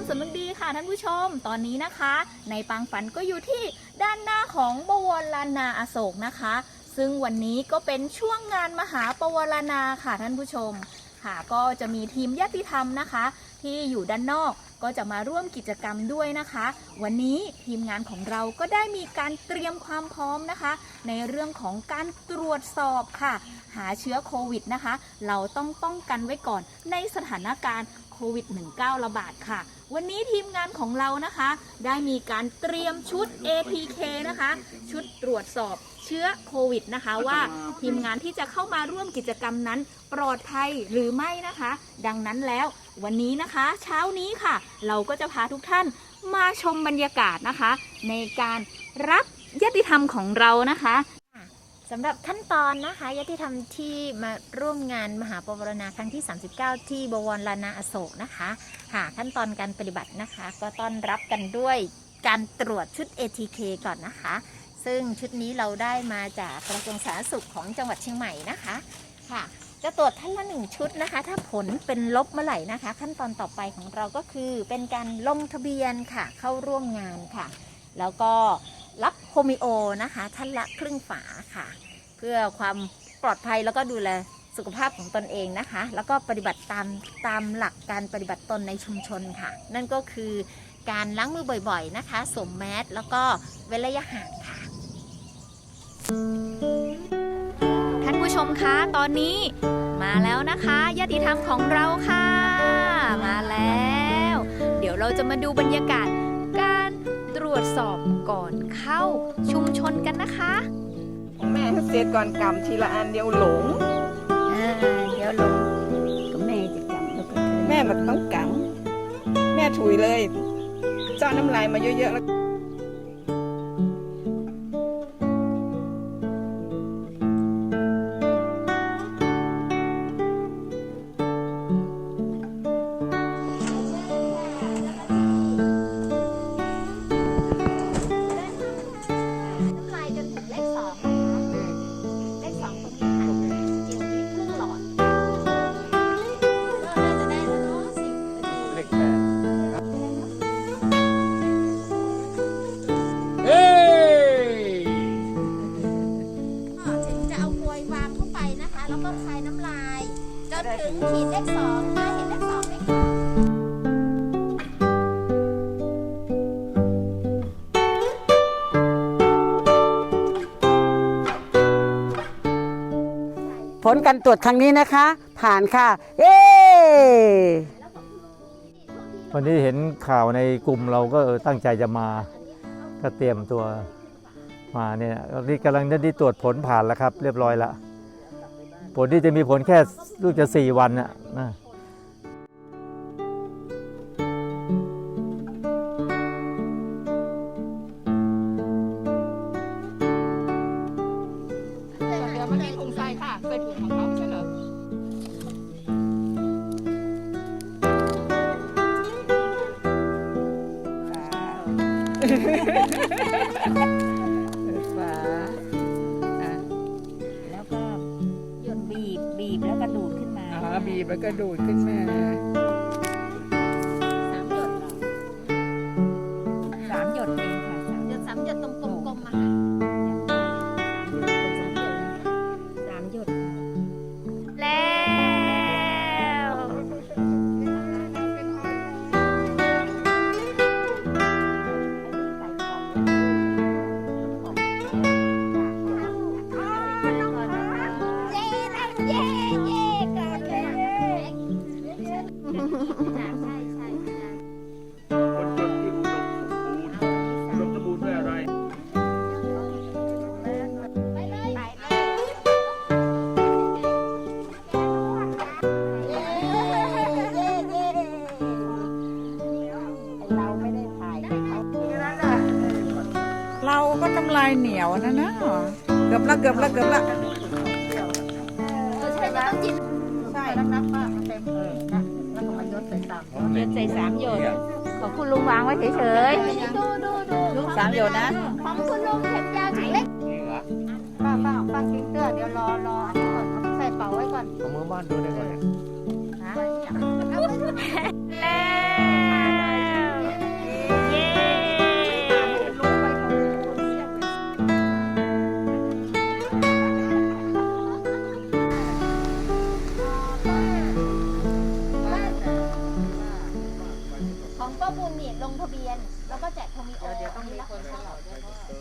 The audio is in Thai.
มสำนึกดีค่ะท่านผู้ชม ตอนนี้นะคะ ในปังฝันก็อยู่ที่ด้านหน้าของบวรลานาอโศกนะคะ ซึ่งวันนี้ก็เป็นช่วงงานมหาปวารณาค่ะท่านผู้ชม ค่ะก็จะมีทีมญาติธรรมนะคะ ที่อยู่ด้านนอกก็จะมาร่วมกิจกรรมด้วยนะคะ วันนี้ทีมงานของเราก็ได้มีการเตรียมความพร้อมนะคะ ในเรื่องของการตรวจสอบค่ะ หาเชื้อโควิดนะคะ เราต้องป้องกันไว้ก่อนในสถานการณ์ วิด -19 ระบาดค่ะ วันนี้ทีมงานของเรานะคะ ได้มีการเตรียมชุด ATK นะคะ ชุดตรวจสอบเชื้อโควิดนะคะ ว่าทีมงานที่จะเข้ามาร่วมกิจกรรมนั้น ปลอดภัยหรือไม่นะคะ ดังนั้นแล้ววันนี้นะคะ เช้านี้ค่ะ เราก็จะพาทุกท่านมาชมบรรยากาศนะคะ ในการรับยติธรรมของเรานะคะ สำหรับขั้นตอนนะคะญาติธรรมที่มาร่วมงานมหาปวารณาครั้งที่ 39 ที่บวรลานาอโศกนะคะค่ะขั้นตอนการปฏิบัตินะคะ ก็ต้อนรับกันด้วยการตรวจชุด ATK ก่อนนะคะ ซึ่งชุดนี้เราได้มาจากกระทรวงสาธารณสุขของจังหวัดเชียงใหม่นะคะค่ะ จะตรวจท่านละหนึ่งชุดนะคะ ถ้าผลเป็นลบเมื่อไหร่นะคะ ขั้นตอนต่อไปของเราก็คือเป็นการลงทะเบียนค่ะเข้าร่วมงานค่ะ แล้วก็ รับโฮมิโอนะคะท่านละครึ่งฝาค่ะ เพื่อความปลอดภัยแล้วก็ดูแลสุขภาพของตนเองนะคะ แล้วก็ปฏิบัติตามตามหลักการปฏิบัติตนในชุมชนค่ะ นั่นก็คือการล้างมือบ่อยๆนะคะสวมแมสแล้วก็เว้นระยะห่างค่ะ ท่านผู้ชมคะตอนนี้มาแล้วนะคะญาติธรรมของเราค่ะ มาแล้ว เดี๋ยวเราจะมาดูบรรยากาศการ ตรวจสอบก่อนเข้าชุมชนกันนะคะของแม่ให้เสร็จก่อนกำทีละอันเดียวหลงเดี๋ยวลงก็แม่จะจำแล้วก็แม่มันต้องกังแม่ถุยเลยเจ้าน้ำลายมาเยอะๆแล้ว นถึงขีดเลขสองถ้าเห็นเลขสองไหมคะผลการตรวจครั้งนี้นะคะ ผ่านค่ะ เย้วันนี้เห็นข่าวในกลุ่มเราก็เออตั้งใจจะมา ก็เตรียมตัวมาเนี่ยตอนนี้กำลังได้ตรวจผลผ่านแล้วครับ เรียบร้อยละ ผลที่จะมีผลแค่ลูกจะสี่วันน่ะนะเดี๋ยวมันมีถุงใส่ค่ะใส่ถุงของเขาไม่ใช่เหรอฝ บบีบแล้วก็ดูดขึ้นมา อ๋อบีบแล้วก็ดูดขึ้นมา ใช่ใช่ใช่คนจนที่อุดมสมบูรณ์อุดมสมบูรณ์ด้วยอะไร ไปเลยไปเลยเย้เย้เย้เราไม่ได้ถ่ายเขาเราก็น้ำลายเหนียวนะนะเกือบละเกือบละเกือบละ ใช่ไม่ต้องกินใช่แล้วนับว่า หยดใส่สามหยด ของคุณลุงวางไว้เฉยดูดูดูดูสามหยดนะ ของคุณลุงเข็มยาวถึงเล็กป้าป้าป้ากินเตื้อเดี๋ยวรอรออันนี้ก่อนใส่เป๋าไว้ก่อน เอามือบ้านดูได้ก่อน ๆ งทะเบียน แล้วก็แจกโทมิโอเดี๋ยวต้องมีคนเข้าด้วย